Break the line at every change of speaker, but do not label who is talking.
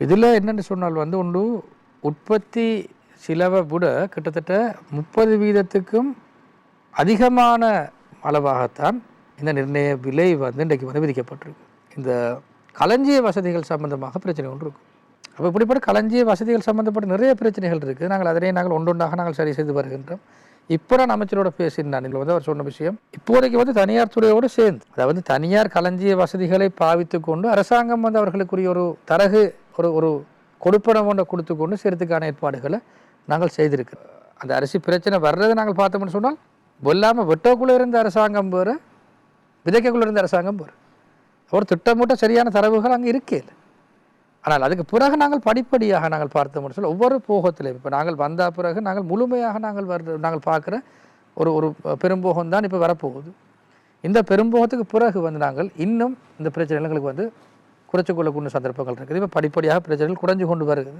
இதில் என்னென்னு சொன்னால் வந்து ஒன்று உற்பத்தி சிலவை விட கிட்டத்தட்ட முப்பது வீதத்துக்கும் அதிகமான அளவாகத்தான் இந்த நிர்ணய விலை வந்து இன்றைக்கு வந்து விதிக்கப்பட்டிருக்கு. இந்த களஞ்சிய வசதிகள் சம்பந்தமாக பிரச்சனை ஒன்று இருக்கும். அப்போ இப்படிப்பட்ட களஞ்சிய வசதிகள் சம்பந்தப்பட்ட நிறைய பிரச்சனைகள் இருக்குது. நாங்கள் அதனை நாங்கள் ஒன்றொன்றாக நாங்கள் சரி செய்து வருகின்றோம். இப்போ நான் அமைச்சரோட பேசினான் இதில் வந்து அவர் சொன்ன விஷயம். இப்போதைக்கு வந்து தனியார் துறையோடு சேர்ந்து அதாவது தனியார் களஞ்சிய வசதிகளை பாவித்து கொண்டு அரசாங்கம் வந்து அவர்களுக்குரிய ஒரு தரகு ஒரு ஒரு கொடுப்பனம் ஒன்றை கொடுத்து கொண்டு சேர்த்துக்கான ஏற்பாடுகளை நாங்கள் செய்திருக்கிறோம் அந்த அரிசி பிரச்சனை வர்றதை நாங்கள் பார்த்தோம்னு சொன்னால் வெல்லாமல் வெட்டோக்குள்ளே இருந்த அரசாங்கம் வேறு விதைக்கக்குள்ளே இருந்த அரசாங்கம் வேறு. ஒரு திட்டமிட்ட சரியான தரவுகள் அங்கே இருக்கே ஆனால் அதுக்கு பிறகு நாங்கள் படிப்படியாக நாங்கள் பார்த்தோம்னு சொல்ல ஒவ்வொரு போகத்திலையும் இப்போ நாங்கள் வந்த பிறகு நாங்கள் முழுமையாக நாங்கள் வர நாங்கள் பார்க்குற ஒரு ஒரு பெரும்போகம் தான் இப்போ வரப்போகுது. இந்த பெரும்போகத்துக்கு பிறகு வந்து நாங்கள் இன்னும் இந்த பிரச்சனைகள் எங்களுக்கு வந்து குறைச்சிக்கொள்ளக்கூடிய சந்தர்ப்பங்கள் இருக்குது. இப்போ படிப்படியாக பிரச்சனைகள் குறைஞ்சு கொண்டு வருகிறது.